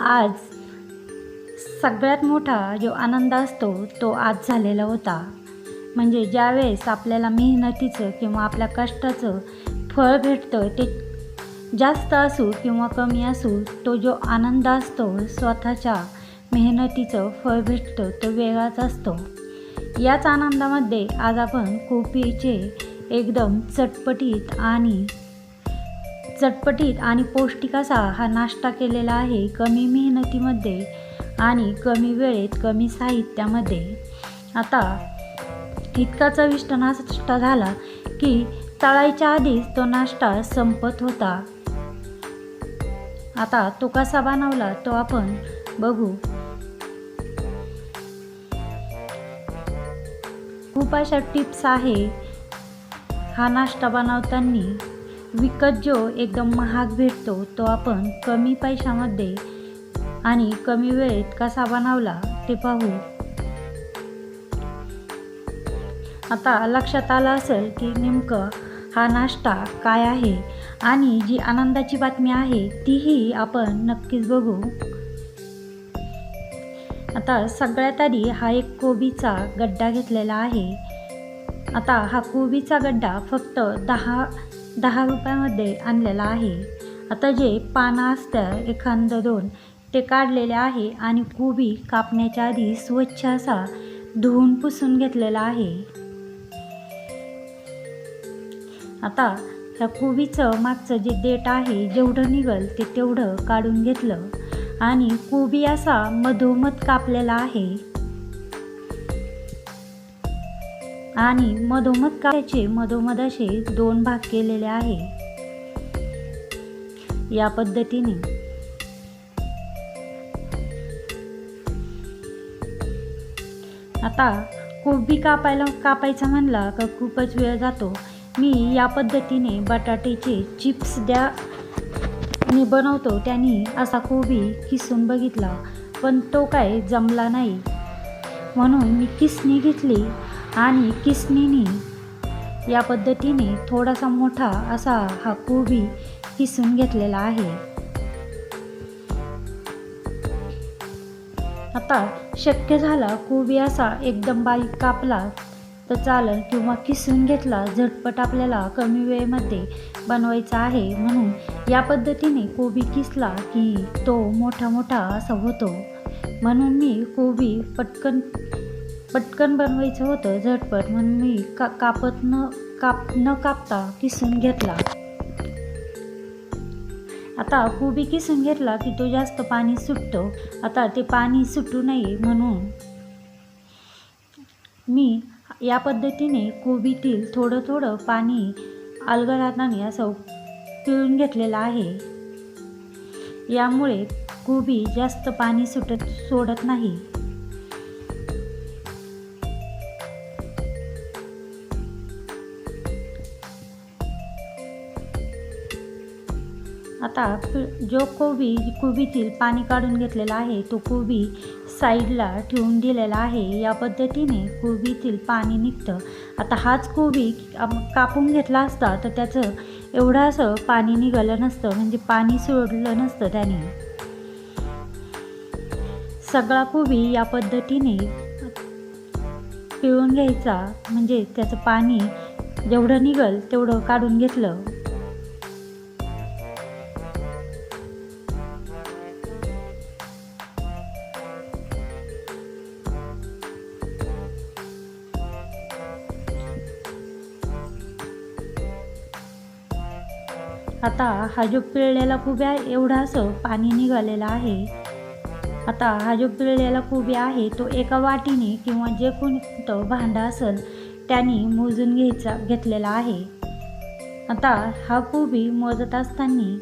आज सगळ्यात मोठा जो आनंद असतो तो आज झालेला होता. म्हणजे ज्यावेळेस आपल्याला मेहनतीचं किंवा आपल्या कष्टाचं फळ भेटतं ते जास्त असू किंवा कमी असू तो जो आनंद असतो स्वतःच्या मेहनतीचं फळ भेटतं तो वेगळाच असतो. याच आनंदामध्ये आज आपण कोपीचे एकदम चटपटीत आणि चटपटीत आणि पौष्टिक असा हा नाश्ता केलेला आहे कमी मेहनतीमध्ये आणि कमी वेळेत कमी साहित्यामध्ये. आता इतका चविष्ट नाश्ता झाला की तळायच्या आधीच तो नाश्ता संपत होता. आता तो कसा बनवला तो आपण बघू. खूप अशा टिप्स आहे हा नाश्ता बनवताना. विकत जो एकदम महाग भेटतो तो आपण कमी पैशामध्ये आणि कमी वेळेत कसा बनवला ते पाहू. आता लक्षात आलं असेल की नेमकं हा नाश्ता काय आहे आणि जी आनंदाची बातमी आहे तीही आपण नक्कीच बघू. आता सगळ्यात आधी हा एक कोबीचा गड्डा घेतलेला आहे. आता हा कोबीचा गड्डा फक्त दहा दहा रुपयामध्ये आणलेला आहे. आता जे पानं असतं एखादं दोन ते काढलेले आहे आणि कोबी कापण्याच्या आधी स्वच्छ असा धुवून पुसून घेतलेला आहे. आता ह्या कोबीचं मागचं जे देठ आहे जेवढं निघल ते तेवढं काढून घेतलं. आणि कोबी असा मधोमध कापलेला आहे. आणि मधोमध कापायचे मधोमध असे दोन भाग केलेले आहे. या पद्धतीने आता कोबी कापायला कापायचा म्हणला का खूपच वेळ जातो. मी या पद्धतीने बटाट्याचे चिप्स द्या मी बनवतो. त्यांनी असा कोबी किसून बघितला पण तो काय जमला नाही. म्हणून मी किसणी घेतली. आणि किसणीने या पद्धतीने थोडासा मोठा असा हा कोबी किसून घेतलेला आहे. आता शक्य झाला कोबी असा एकदम बारीक कापला तर चालेल किंवा किसून घेतला झटपट आपल्याला कमी वेळेमध्ये बनवायचा आहे म्हणून या पद्धतीने कोबी किसला की तो मोठा मोठा असा होतो. म्हणून मी कोबी पटकन पटकन बनवायचं होतं झटपट. म्हणून मी का कापत न काप न कापता किसून घेतला. आता कोबी किसून घेतला की तो जास्त पाणी सुटतो. आता ते पाणी सुटू नये म्हणून मी या पद्धतीने कोबीतील थोडं थोडं पाणी अलगद हाताने असं पिळून घेतलेलं आहे. यामुळे कोबी जास्त पाणी सुटत सोडत नाही. आता जो कोबी कोबीतील पाणी काढून घेतलेला आहे तो कोबी साईडला ठेवून दिलेला आहे. या पद्धतीने कोबीतील पाणी निघतं. आता हाच कोबी कापून घेतला असता तर त्याचं एवढं असं पाणी निघालं नसतं. म्हणजे पाणी सोडलं नसतं त्याने. सगळा कोबी या पद्धतीने पिळून घ्यायचा. म्हणजे त्याचं पाणी जेवढं निघल तेवढं काढून घेतलं. आता हा जो पिळलेला कुबी आहे एवढा असं पाणी निघालेलं आहे. आता हा जो पिळलेला कुबी आहे तो एका वाटीने किंवा जे कोणतं भांडं असेल त्याने मोजून घ्यायचा घेतलेला आहे. आता हा कोबी मोजत असताना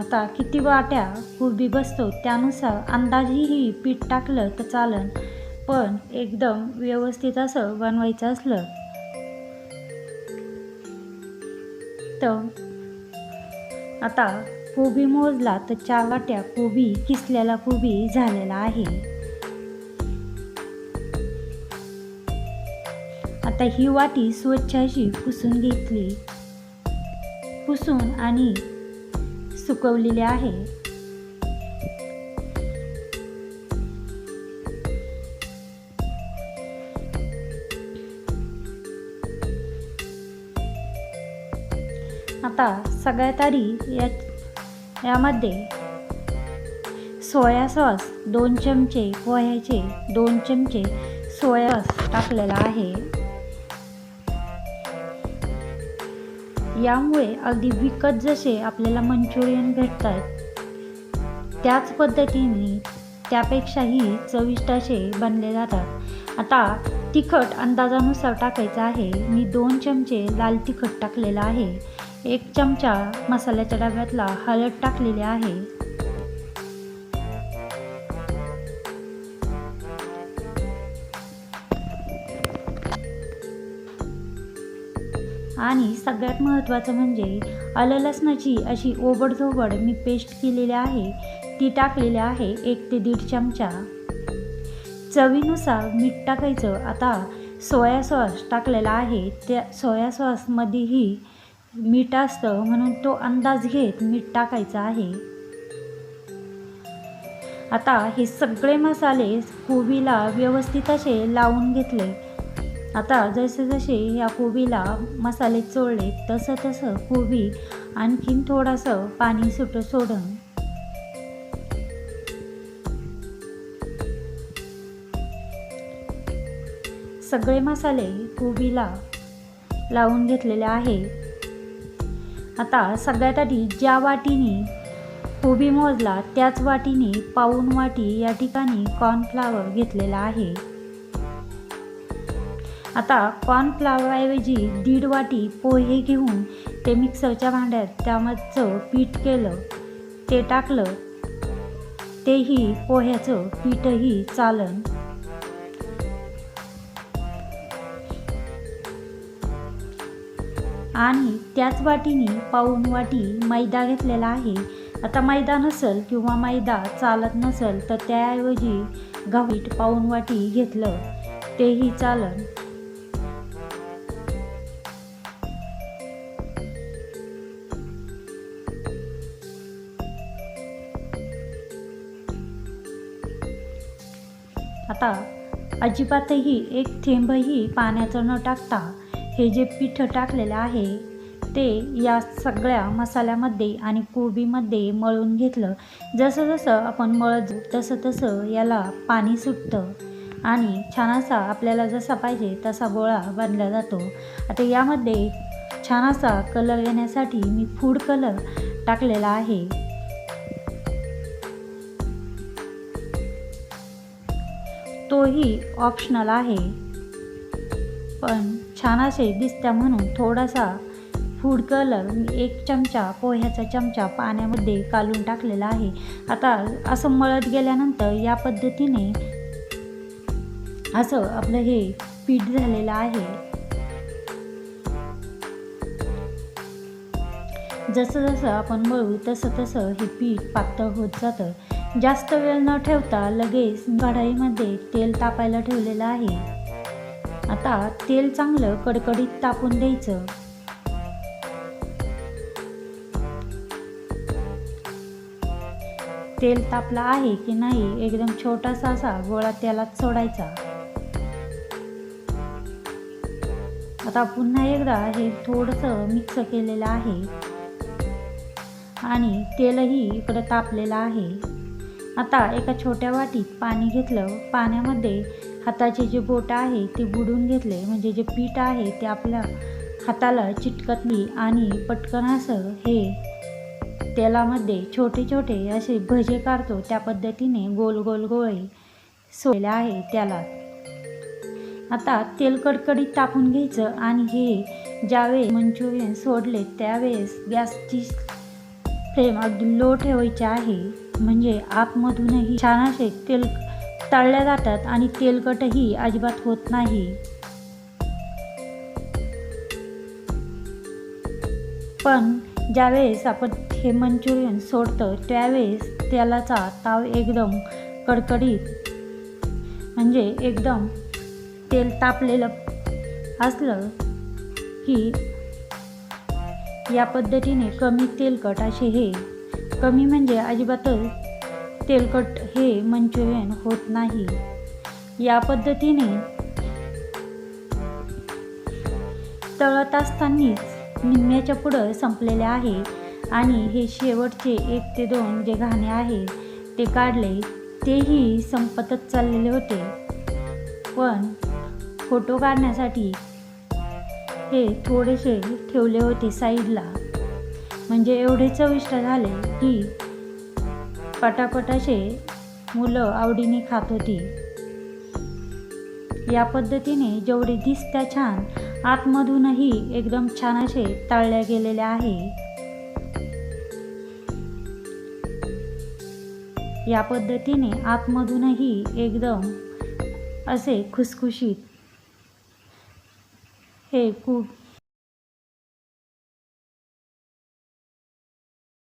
आता किती वाट्या कोबी बसतो त्यानुसार अंदाजही पीठ टाकलं तर चालन पण एकदम व्यवस्थित असं बनवायचं असलं. तर आता कोबी मोजला तर चार वाट्या कोबी किसलेला कोबी झालेला आहे. आता ही वाटी स्वच्छ अशी पुसून घेतली. पुसून आणि सुकवलेली आहे. आता सगळ्यात आधी या यामध्ये सोया सॉस दोन चमचे पोह्याचे दोन चमचे सोया सॉस टाकलेला आहे. यामुळे अगदी विकत जसे आपल्याला मंचुरियन भेटतात त्याच पद्धतीने त्यापेक्षाही चविष्ट असे बनले जातात. आता तिखट अंदाजानुसार टाकायचं आहे. मी दोन चमचे लाल तिखट टाकलेलं आहे. एक चमचा मसाल्याच्या डब्यातला हळद टाकलेली आहे. आणि सगळ्यात महत्त्वाचं म्हणजे आलं लसणाची अशी ओबडधोबड मी पेस्ट केलेली आहे. ती टाकलेली आहे एक ते दीड चमचा. चवीनुसार मीठ टाकायचं. आता सोया सॉस टाकलेला आहे. त्या सोया सॉसमध्येही मीठ असतं म्हणून तो अंदाज घेत मीठ टाकायचं आहे. आता हे सगळे मसाले कोबीला व्यवस्थित असे लावून घेतले. आता जसे जसे या कोबीला मसाले चोळले तसं तसं कोबी आणखीन थोडंसं पाणी सुट सोडून. सगळे मसाले कोबीला लावून घेतलेले आहे. आता सगळ्यात आधी ज्या वाटीने कोबी मोजला त्याच वाटीने पाऊन वाटी या ठिकाणी कॉर्नफ्लावर घेतलेला आहे. आता कॉर्नफ्लावरऐवजी दीड वाटी पोहे घेऊन ते मिक्सरच्या भांड्यात त्यामधचं पीठ केलं ते टाकलं तेही पोह्याचं पीठही चालन. आणि त्याच वाटीने पाऊन वाटी मैदा घेतलेला आहे. आता मैदा नसेल किंवा मैदा चालत नसेल तर त्याऐवजी गव्हापीठ पाऊन वाटी घेतलं तेही चालन. आता अजिबातही एक थेंबही पाण्याचं न टाकता हे जे पीठ टाकलेलं आहे ते या सगळ्या मसाल्यामध्ये आणि कोबीमध्ये मळून घेतलं. जसं जसं आपण मळत तसं तसं याला पाणी सुटतं. आणि छान असा आपल्याला जसा पाहिजे तसा गोळा बांधला जातो. आता यामध्ये छान असा कलर येण्यासाठी मी फूड कलर टाकलेला आहे. तोही ऑप्शनल आहे. पण छान असे दिसत्या म्हणून थोडासा फूड कलर एक चमचा पोह्याचा चमचा पाण्यामध्ये कालून टाकलेला आहे. आता असं मळत गेल्यानंतर या पद्धतीने असं आपलं हे पीठ झालेलं आहे. जसं जसं आपण मळू तसं तसं हे पीठ पातळ होत जातं. जास्त वेळ न ठेवता लगेच कढाईमध्ये तेल तापायला ठेवलेलं आहे. आता तेल चांगलं कडकडीत तापून द्यायचं. तेल तापला आहे की नाही एकदम छोटासा असा गोळा तेलात सोडायचा. आता पुन्हा एकदा हे थोडंसं मिक्स केलेलं आहे. आणि तेलही इकडं तापलेलं आहे. आता एका छोट्या वाटीत पाणी घेतलं. पाण्यामध्ये हाताचे जे बोट आहे ते बुडून घेतले. म्हणजे जे पीठ आहे ते आपल्या हाताला चिटकतली आणि पटकनासह हे तेलामध्ये छोटे छोटे असे भजे काढतो. त्या पद्धतीने गोल गोल गोळे सोडले आहे त्याला. आता तेल कडकडीत टाकून घ्यायचं आणि हे ज्यावेळेस मंचुरियन सोडले त्यावेळेस गॅसची फ्लेम अगदी लो ठेवायची आहे. म्हणजे आतमधूनही छान असे तेल तळल्या जातात आणि तेलकटही अजिबात होत नाही. पण ज्यावेळेस आपण हे मंचुरियन सोडतं त्यावेळेस तेलाचा ताव एकदम कडकडीत म्हणजे एकदम तेल तापलेलं असलं की या पद्धतीने कमी तेलकट असे हे कमी म्हणजे अजिबातच तेलकट हे मंचुरियन होत नाही. या पद्धतीने तळत असतानाच निम्म्याच्या पुढं संपलेले आहे आणि हे शेवटचे एक ते दोन जे घाणे आहे ते काढले तेही संपतच चाललेले होते. पण फोटो काढण्यासाठी हे थोडेसे ठेवले होते साईडला. म्हणजे एवढे चविष्ट झाले की पटापट असे मुलं आवडीने खात होती. या पद्धतीने जेवढे दिसत्या छान आतमधूनही एकदम छान असे टाळल्या गेलेले आहे. या पद्धतीने आतमधूनही एकदम असे खुसखुशीत. हे खूप